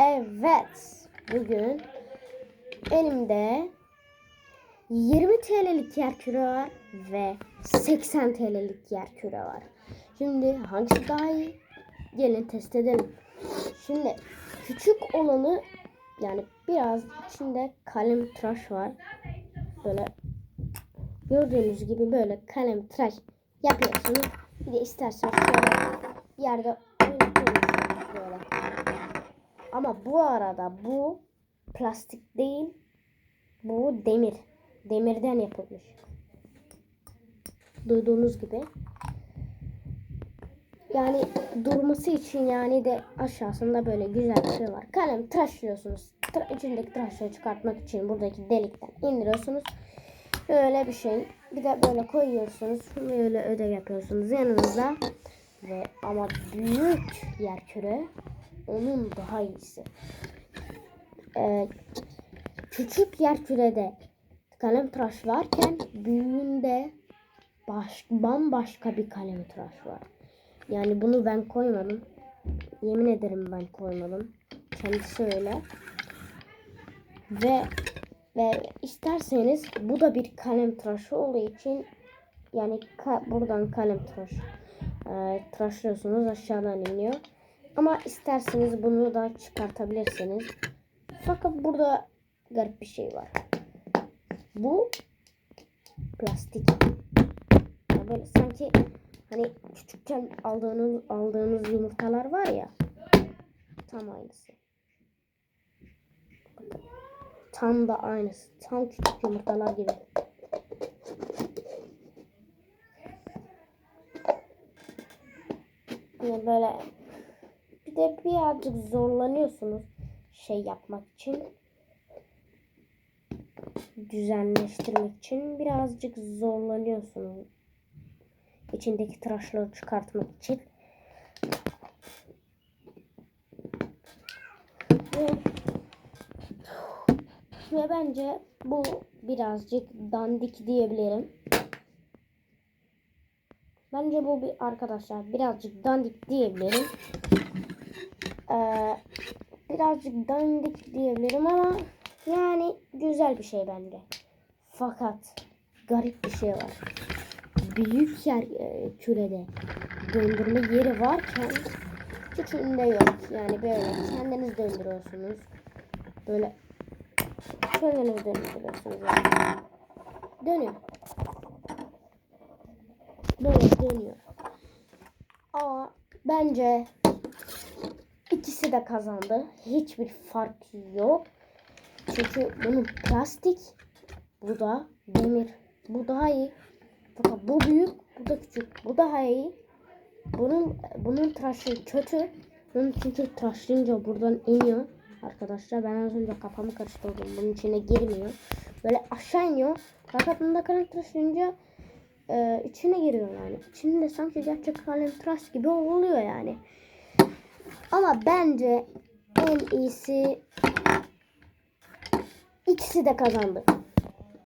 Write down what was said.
Evet. Bugün elimde 20 TL'lik yer küre var ve 80 TL'lik yer küre var. Şimdi hangisi daha iyi? Gelin test edelim. Şimdi küçük olanı yani biraz içinde kalem tıraş var. Böyle gördüğünüz gibi böyle kalem tıraş yapıyorsunuz. Bir de isterseniz şöyle bir yerde böyle. Ama bu arada bu plastik değil. Bu demir. Demirden yapılmış. Duyduğunuz gibi. Yani durması için yani de aşağısında böyle güzel bir şey var. Kalem tıraşlıyorsunuz. Tıra içindeki tıraşları çıkartmak için buradaki delikten indiriyorsunuz. Böyle bir şey. Bir de böyle koyuyorsunuz. Böyle ödev yapıyorsunuz yanınızda. Ve ama büyük yer küre onun daha iyisi. Ee, küçük yer kürede kalem tıraş varken büyüğünde baş, bambaşka bir kalem tıraş var. Yani bunu ben koymadım. Yemin ederim ben koymadım. Kendisi öyle. Ve ve isterseniz bu da bir kalem tıraşı olduğu için yani ka- buradan kalem tıraş e, tıraşlıyorsunuz aşağıdan iniyor. Ama isterseniz bunu da çıkartabilirsiniz. Fakat burada garip bir şey var. Bu plastik. Böyle sanki hani küçükken aldığınız aldığınız yumurtalar var ya. Tam aynısı. Tam da aynısı. Tam küçük yumurtalar gibi. Yani böyle de birazcık zorlanıyorsunuz şey yapmak için. Düzenleştirmek için birazcık zorlanıyorsunuz. İçindeki tıraşları çıkartmak için. Ve, ve bence bu birazcık dandik diyebilirim. Bence bu bir arkadaşlar birazcık dandik diyebilirim. Ee, birazcık dandik diyebilirim ama yani güzel bir şey bence. Fakat garip bir şey var. Büyük yer e, kürede döndürme yeri varken küçüğünde yok. Yani böyle kendiniz döndürüyorsunuz. Böyle kendiniz döndürüyorsunuz. Dönüyor. Böyle dönüyor. Ama bence ikisi de kazandı. Hiçbir fark yok. Çünkü bunun plastik, bu da demir. Bu daha iyi. Fakat bu büyük, bu da küçük. Bu daha iyi. Bunun bunun tıraşı kötü. Bunun çünkü tıraşlayınca buradan iniyor. Arkadaşlar ben az önce kafamı karıştırdım. Bunun içine girmiyor. Böyle aşağı iniyor. Fakat bunda kalem tıraşlayınca e, içine giriyor yani. İçinde sanki gerçek kalem tıraş gibi oluyor yani. Ama bence en iyisi ikisi de kazandı.